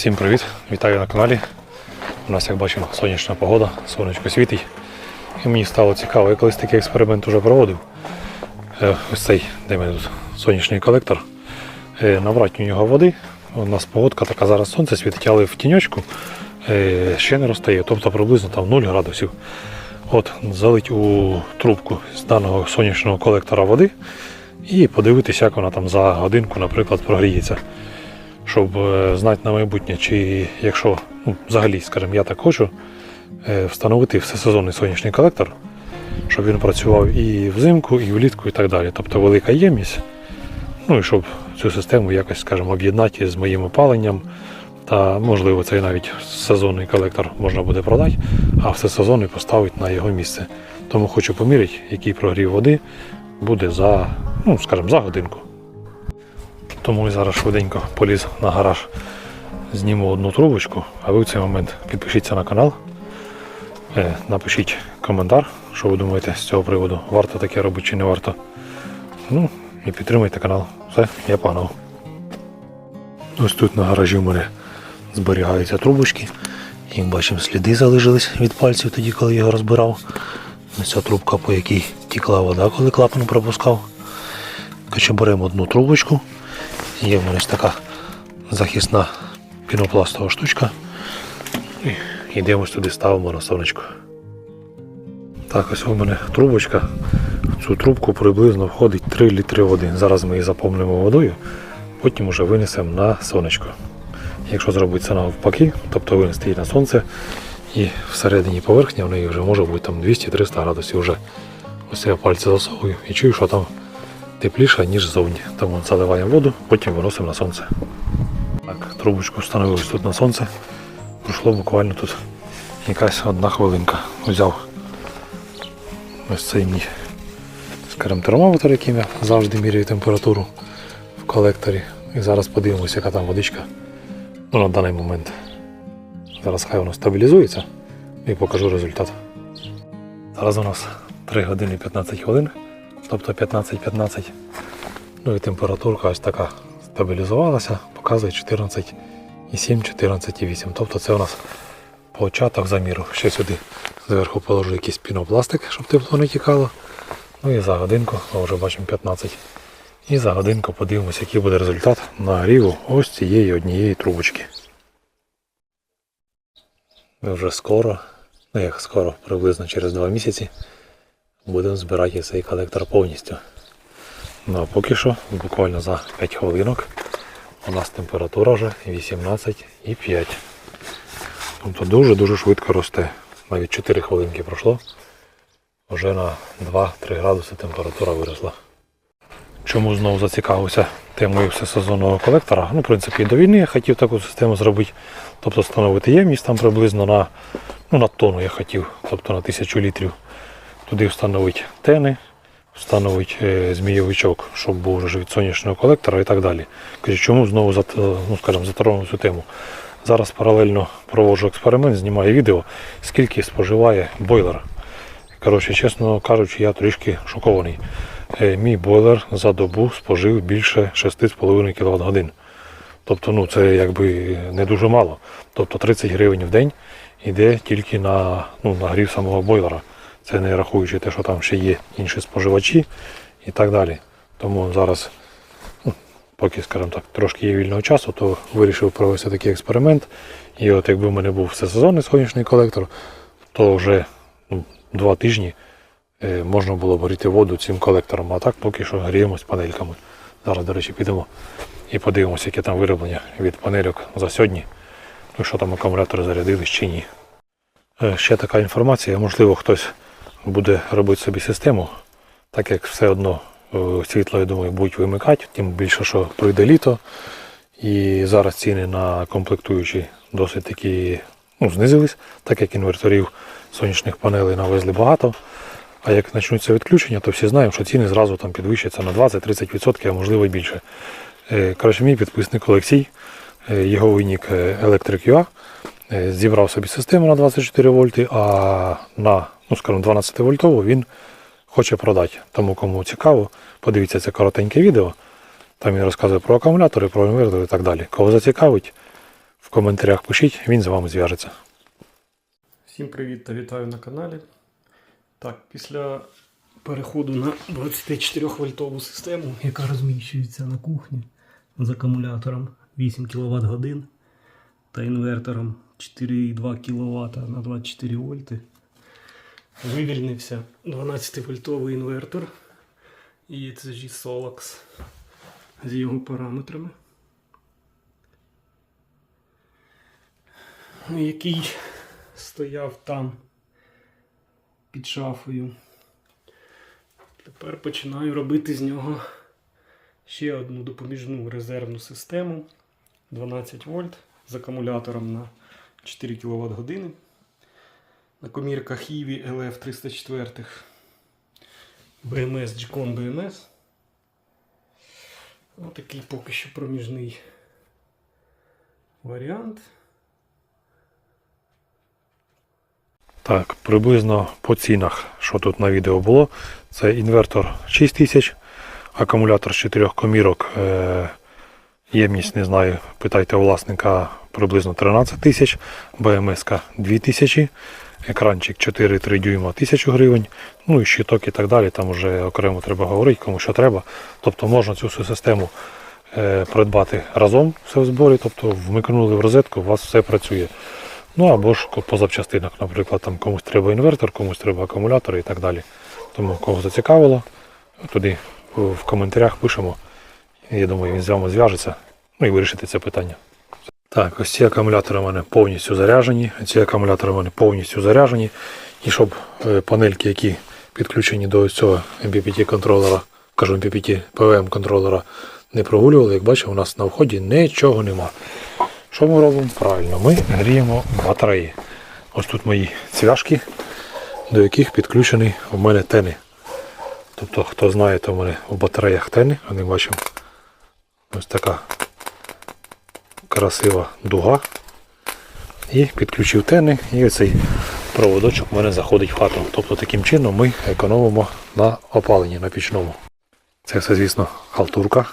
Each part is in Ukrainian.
Всім привіт! Вітаю на каналі. У нас, як бачимо, сонячна погода, сонечко світить. І мені стало цікаво, я колись такий експеримент вже проводив. Е, Ось цей, де мене тут сонячний колектор. Е, Набрати у нього води. У нас погодка така зараз сонце світить, але в тіньочку е, ще не розтає, тобто приблизно там 0 градусів. От, залить у трубку з даного сонячного колектора води і подивитися, як вона там за годинку, наприклад, прогріється щоб е, знати на майбутнє, чи якщо ну, взагалі, скажімо, я так хочу е, встановити всесезонний сонячний колектор, щоб він працював і взимку, і влітку, і так далі. Тобто велика ємність. Ну і щоб цю систему якось, скажімо, об'єднати з моїм опаленням. Та можливо цей навіть сезонний колектор можна буде продати, а всесезонний поставити на його місце. Тому хочу поміряти, який прогрів води буде за, ну, скажімо, за годинку. Тому я зараз швиденько поліз на гараж, зніму одну трубочку, а ви в цей момент підпишіться на канал, е, напишіть коментар, що ви думаєте з цього приводу, варто таке робити чи не варто. Ну і підтримайте канал. Все, я погнав. Ось тут на гаражі в мене зберігаються трубочки. Як бачимо, сліди залишились від пальців тоді, коли його розбирав. Ось ця трубка, по якій тікла вода, коли клапан пропускав. Коротше, беремо одну трубочку. Є в мене ось така захисна пінопластова штучка. І йдемо туди ставимо на сонечко. Так, ось у мене трубочка. В цю трубку приблизно входить 3 літри води. Зараз ми її заповнимо водою, потім вже винесемо на сонечко. Якщо зробити це навпаки, тобто винести її на сонце і всередині поверхня в неї вже може бути там 200-300 градусів. Ось я пальці засовую і чую, що там тепліше, ніж ззовні. Тому заливаємо воду, потім виносимо на сонце. Так, трубочку встановили тут на сонце. Пройшло буквально тут якась одна хвилинка. Взяв ось цей мій скажімо, термометр, яким я завжди міряю температуру в колекторі. І зараз подивимося, яка там водичка ну, на даний момент. Зараз хай воно стабілізується і покажу результат. Зараз у нас 3 години 15 хвилин тобто 15-15. Ну і температурка ось така стабілізувалася, показує 14,7, 14,8. Тобто це у нас початок заміру. Ще сюди зверху положу якийсь пінопластик, щоб тепло не тікало. Ну і за годинку, ми вже бачимо 15. І за годинку подивимося, який буде результат нагріву ось цієї однієї трубочки. Ми вже скоро, ну як скоро, приблизно через 2 місяці будемо збирати цей колектор повністю. Ну а поки що, буквально за 5 хвилинок у нас температура вже 18,5. Тобто дуже-дуже швидко росте. Навіть 4 хвилинки пройшло. Вже на 2-3 градуси температура виросла. Чому знову зацікавився темою всесезонного колектора? Ну, в принципі, і до війни я хотів таку систему зробити. Тобто встановити ємність там приблизно на, ну, на тонну я хотів, тобто на тисячу літрів. Туди встановити тени, встановити е, змійовичок, щоб був вже від сонячного колектора і так далі. Кажу, чому знову е, ну, затронув цю тему? Зараз паралельно проводжу експеримент, знімаю відео, скільки споживає бойлер. Коротше, чесно кажучи, я трішки шокований. Е, Мій бойлер за добу спожив більше 6,5 кВт годин. Тобто, ну це якби не дуже мало. Тобто 30 гривень в день йде тільки на ну, нагрів самого бойлера. Це не рахуючи те, що там ще є інші споживачі і так далі. Тому зараз, ну, поки, скажімо так, трошки є вільного часу, то вирішив провести такий експеримент. І от якби в мене був всесезонний сонячний колектор, то вже ну, два тижні е, можна було б гріти воду цим колектором. А так поки що гріємось панельками. Зараз, до речі, підемо і подивимося, яке там вироблення від панельок за сьогодні. Ну, що там акумулятори зарядились чи ні. Е, Ще така інформація, можливо, хтось буде робити собі систему, так як все одно е, світло, я думаю, будуть вимикати, тим більше, що пройде літо. І зараз ціни на комплектуючі досить такі ну, знизились, так як інверторів сонячних панелей навезли багато. А як почнуться відключення, то всі знаємо, що ціни зразу там підвищаться на 20-30%, а можливо і більше. Е, Коротше, мій підписник Олексій, е, його винік Electric UA, зібрав собі систему на 24 вольти, а на ну, скажімо, 12 вольтову він хоче продати. Тому кому цікаво, подивіться це коротеньке відео. Там він розказує про акумулятори, про інвертори і так далі. Кого зацікавить, в коментарях пишіть, він з вами зв'яжеться. Всім привіт та вітаю на каналі. Так, після переходу на 24 вольтову систему, яка розміщується на кухні з акумулятором 8 кВт годин та інвертором 4,2 кВт на 24 вольти, вивільнився 12 вольтовий інвертор ECG Solax з його параметрами. який стояв там під шафою. Тепер починаю робити з нього ще одну допоміжну резервну систему 12 вольт з акумулятором на 4 кВт години. На комірках Ivy LF 304 BMS G-Con BMS. Отакий поки що проміжний варіант. Так, приблизно по цінах, що тут на відео було, це інвертор 6000, акумулятор з 4 комірок, е, ємність, не знаю, питайте у власника приблизно 13 тисяч, БМС 2000, екранчик 4,3 дюйма 1000 гривень, ну і щиток і так далі, там вже окремо треба говорити, кому що треба. Тобто можна цю всю систему е, придбати разом, все в зборі, тобто вмикнули в розетку, у вас все працює. Ну або ж по запчастинах, наприклад, там комусь треба інвертор, комусь треба акумулятор і так далі. Тому кого зацікавило, туди в коментарях пишемо. Я думаю, він з вами зв'яжеться. Ну і вирішити це питання. Так, ось ці акумулятори у мене повністю заряджені. Ці акумулятори у мене повністю заряджені. І щоб е, панельки, які підключені до ось цього MPPT контролера, кажу MPPT PWM контролера, не прогулювали, як бачите, у нас на вході нічого нема. Що ми робимо? Правильно, ми гріємо батареї. Ось тут мої цвяшки, до яких підключені у мене тени. Тобто, хто знає, то в мене в батареях тени, а не бачимо. Ось така красива дуга. І підключив тени, і оцей проводочок в мене заходить в хату. Тобто таким чином ми економимо на опаленні на пічному. Це все, звісно, халтурка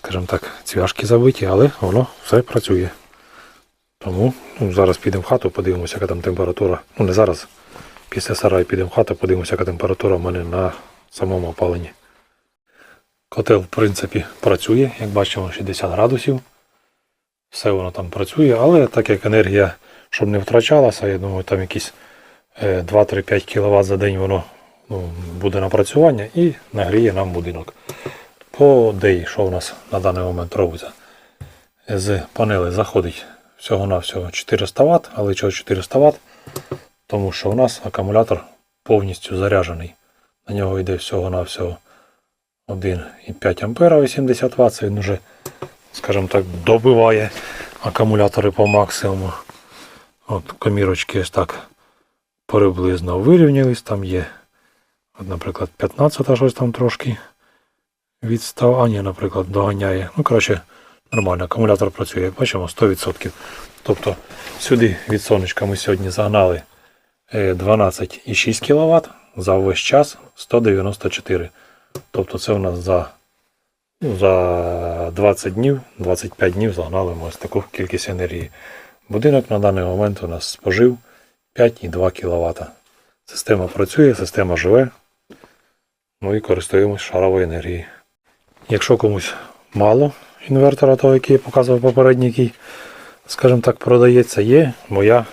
скажімо так, цвяшки забиті, але воно все працює. Тому ну, зараз підемо в хату, подивимося, яка там температура. Ну не зараз. Після сараю підемо в хату, подивимося, яка температура в мене на самому опаленні. Котел, в принципі, працює, як бачимо, 60 градусів. Все воно там працює, але так як енергія, щоб не втрачалася, я думаю, там якісь 2-3-5 кВт за день воно ну, буде напрацювання і нагріє нам будинок. По DEI, що у нас на даний момент робиться? З панели заходить всього-навсього 400 Вт, але чого 400 Вт? Тому що у нас акумулятор повністю заряджений. На нього йде всього-навсього 1,5 ампера 80 Вт. Він вже, скажімо так, добиває акумулятори по максимуму. От комірочки ось так приблизно вирівнялись. Там є, от, наприклад, 15 щось там трошки відставання, наприклад, доганяє. Ну, коротше, нормально, акумулятор працює, як бачимо, 100%. Тобто сюди від сонечка ми сьогодні загнали е, 12,6 кВт, за весь час 194. Тобто це у нас за, ну, за 20 днів, 25 днів загнали ми ось таку кількість енергії. Будинок на даний момент у нас спожив 5,2 кВт. Система працює, система живе. Ну і користуємось шаровою енергією. Якщо комусь мало інвертора, того, який я показував попередній, який, скажімо так, продається, є моя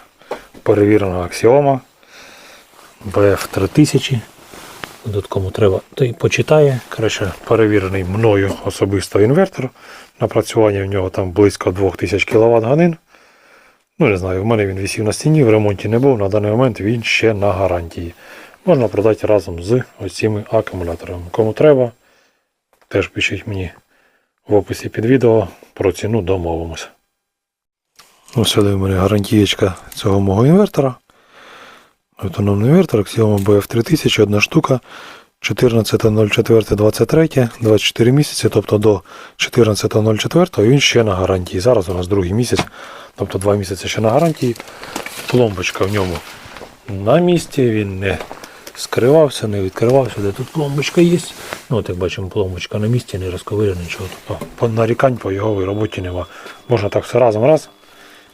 перевірена аксіома BF3000. Тут кому треба, той почитає. Коротше, перевірений мною особисто інвертор. Напрацювання в нього там близько 2000 кВт годин. Ну, не знаю, в мене він висів на стіні, в ремонті не був. На даний момент він ще на гарантії. Можна продати разом з ось цими акумуляторами. Кому треба, теж пишіть мені в описі під відео про ціну домовимося. Ось сюди в мене гарантієчка цього мого інвертора. Автономний інвертор Axioma BF3000, одна штука. 14.04.23, 24 місяці, тобто до 14.04 він ще на гарантії. Зараз у нас другий місяць, тобто 2 місяці ще на гарантії. Пломбочка в ньому на місці, він не скривався, не відкривався, де тут пломбочка є. Ну, от як бачимо, пломбочка на місці, не розковирена, нічого. Тобто нарікань по його роботі нема. Можна так все разом раз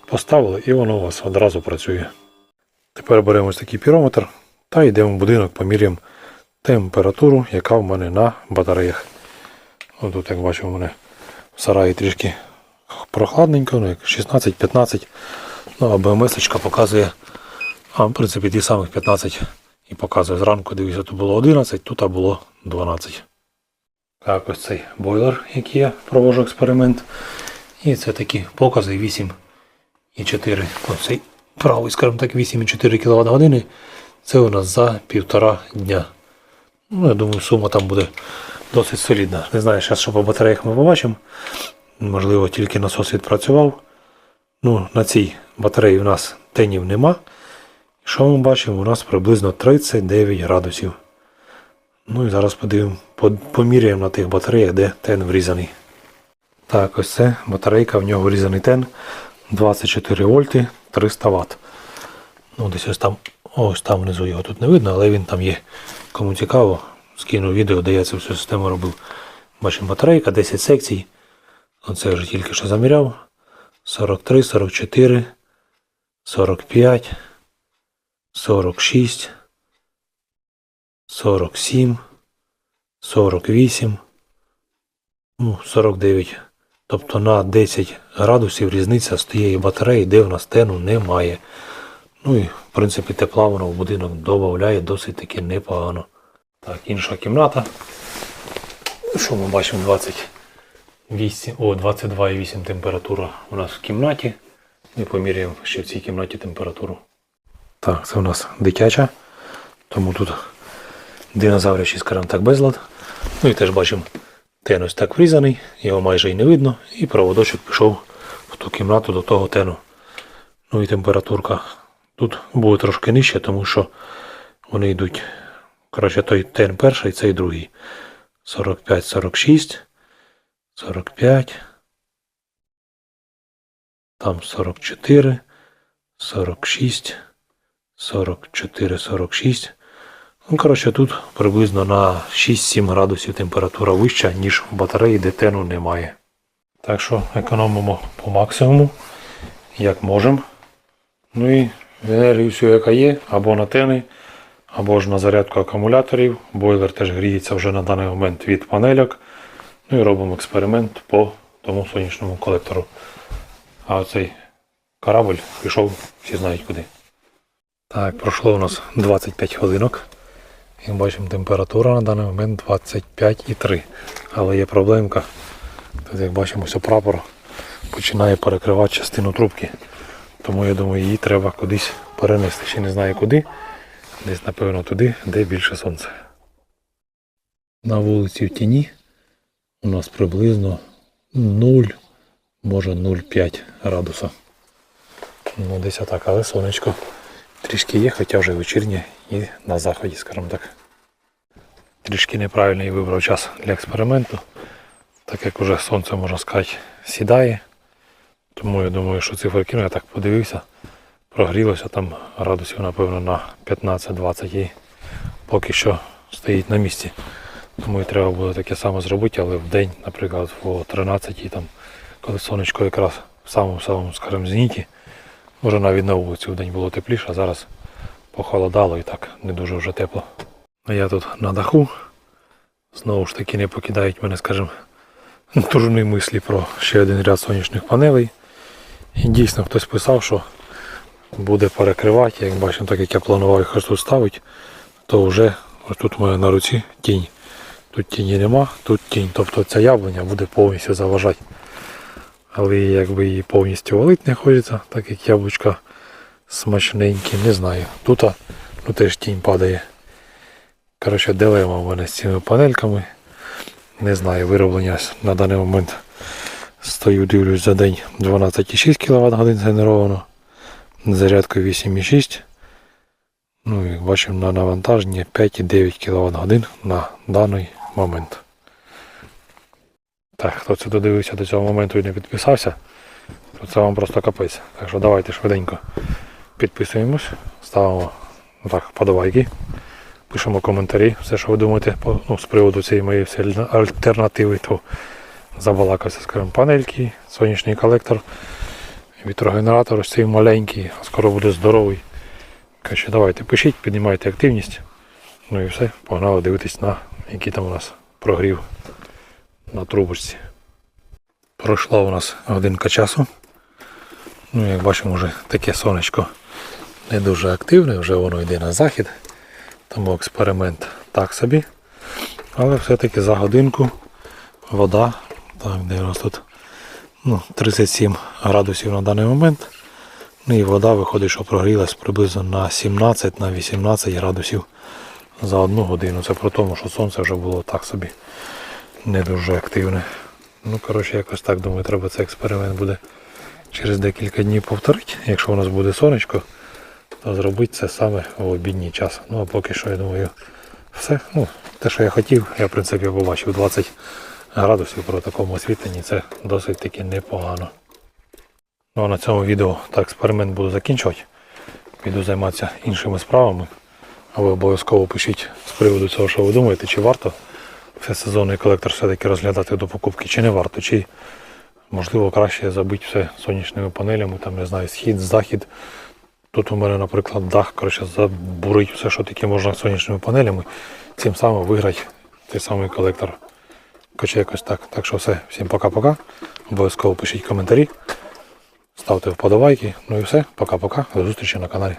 поставили і воно у вас одразу працює. Тепер беремо ось такий пірометр та йдемо в будинок, поміряємо температуру, яка в мене на батареях. Ось тут, як бачимо, у мене в сараї трішки прохладненько, ну як 16-15. Ну, а БМС показує, а, в принципі, ті самих 15 і показує зранку, дивіться, тут було 11, тут було 12. Так, ось цей бойлер, який я проводжу експеримент. І це такі покази 8 і 4. Оцей правий, скажімо так, 8,4 кВт години. Це у нас за півтора дня. Ну, я думаю, сума там буде досить солідна. Не знаю, зараз що по батареях ми побачимо. Можливо, тільки насос відпрацював. Ну, на цій батареї в нас тенів нема. Що ми бачимо? У нас приблизно 39 градусів. Ну і зараз подивимо, поміряємо на тих батареях, де тен врізаний. Так, ось це батарейка, в нього врізаний тен 24 вольти 300 Вт. Ну, десь ось там, ось там внизу його тут не видно, але він там є. Кому цікаво, скину відео, де я цю всю систему робив. Бачимо батарейка, 10 секцій. Оце вже тільки що заміряв. 43, 44, 45, 46, 47, 48, ну, 49. Тобто на 10 градусів різниця з тієї батареї, де в нас тену немає. Ну і в принципі тепла воно в будинок додає досить таки непогано. Так, інша кімната. Що ми бачимо 28, о, 22,8 температура у нас в кімнаті. Ми поміряємо ще в цій кімнаті температуру. Так, це у нас дитяча. Тому тут динозаврячий, скажімо так, безлад. Ну і теж бачимо, тен ось так врізаний, його майже і не видно. І проводочок пішов в ту кімнату до того тену. Ну і температурка тут буде трошки нижче, тому що вони йдуть. Коротше, той тен перший, цей другий. 45-46, 45, там 44, 46, 44, 46. Ну, коротше, тут приблизно на 6-7 градусів температура вища, ніж в батареї, де тену немає. Так що економимо по максимуму, як можемо. Ну і енергію всю, яка є, або на тени, або ж на зарядку акумуляторів. Бойлер теж гріється вже на даний момент від панельок. Ну і робимо експеримент по тому сонячному колектору. А оцей корабль пішов, всі знають куди. Так, пройшло у нас 25 хвилинок. Як бачимо, температура на даний момент 25,3. Але є проблемка. Тут, як бачимо, ось прапор починає перекривати частину трубки. Тому я думаю, її треба кудись перенести. Ще не знаю куди. Десь, напевно, туди, де більше сонця. На вулиці в тіні у нас приблизно 0, може 0,5 градуса. Ну, десь отак, але сонечко трішки є, хоча вже вечірнє і на заході, скажімо так. Трішки неправильний вибрав час для експерименту, так як уже сонце, можна сказати, сідає. Тому я думаю, що циферки, ну я так подивився, прогрілося там градусів, напевно, на 15-20 і поки що стоїть на місці. Тому і треба буде таке саме зробити, але в день, наприклад, о 13 там, коли сонечко якраз в самому-самому, скажімо, зеніті, може навіть на вулиці в день було тепліше, а зараз похолодало і так не дуже вже тепло. А я тут на даху. Знову ж таки не покидають мене, скажімо, дурні мислі про ще один ряд сонячних панелей. І дійсно хтось писав, що буде перекривати, як бачимо, так як я планував їх тут ставити, то вже ось тут у мене на руці тінь. Тут тіні нема, тут тінь. Тобто ця яблуня буде повністю заважати. Але якби її повністю валити не хочеться, так як яблучка смачненькі, не знаю. Тут ну, теж тінь падає. Коротше, дилема в мене з цими панельками. Не знаю, вироблення на даний момент стою, дивлюсь за день 12,6 кВт годин згенеровано. Зарядкою 8,6. Ну, як бачимо на навантаженні 5,9 кВт годин на даний момент. Так, хто це додивився до цього моменту і не підписався, то це вам просто капець. Так що давайте швиденько підписуємось, ставимо так, подавайки. Пишемо коментарі, все, що ви думаєте ну, з приводу цієї моєї альтернативи, то забалакався, скажімо, панельки, сонячний колектор, вітрогенератор ось цей маленький, а скоро буде здоровий. Коротше, давайте пишіть, піднімайте активність. Ну і все, погнали дивитись на який там у нас прогрів на трубочці. Пройшла у нас годинка часу. Ну, як бачимо, вже таке сонечко не дуже активне, вже воно йде на захід. Тому експеримент так собі. Але все-таки за годинку вода, так, де у нас тут ну, 37 градусів на даний момент. Ну і вода виходить, що прогрілась приблизно на 17 на 18 градусів за одну годину. Це при тому, що сонце вже було так собі не дуже активне. Ну, коротше, якось так думаю, треба цей експеримент буде через декілька днів повторити. Якщо у нас буде сонечко, то зробити це саме в обідній час. Ну а поки що, я думаю, все. Ну, те, що я хотів, я в принципі побачив 20 градусів при такому освітленні, це досить таки непогано. Ну а на цьому відео так експеримент буду закінчувати. Піду займатися іншими справами. А ви обов'язково пишіть з приводу цього, що ви думаєте, чи варто всесезонний колектор все-таки розглядати до покупки, чи не варто, чи можливо краще забити все сонячними панелями, там не знаю, схід, захід. Тут у мене, наприклад, дах, коротше, забурить все, що таке можна сонячними панелями, цим самим виграти той самий колектор. Коротше, якось так. Так що все, всім пока-пока. Обов'язково пишіть коментарі, ставте вподобайки. Ну і все, пока-пока. До зустрічі на каналі.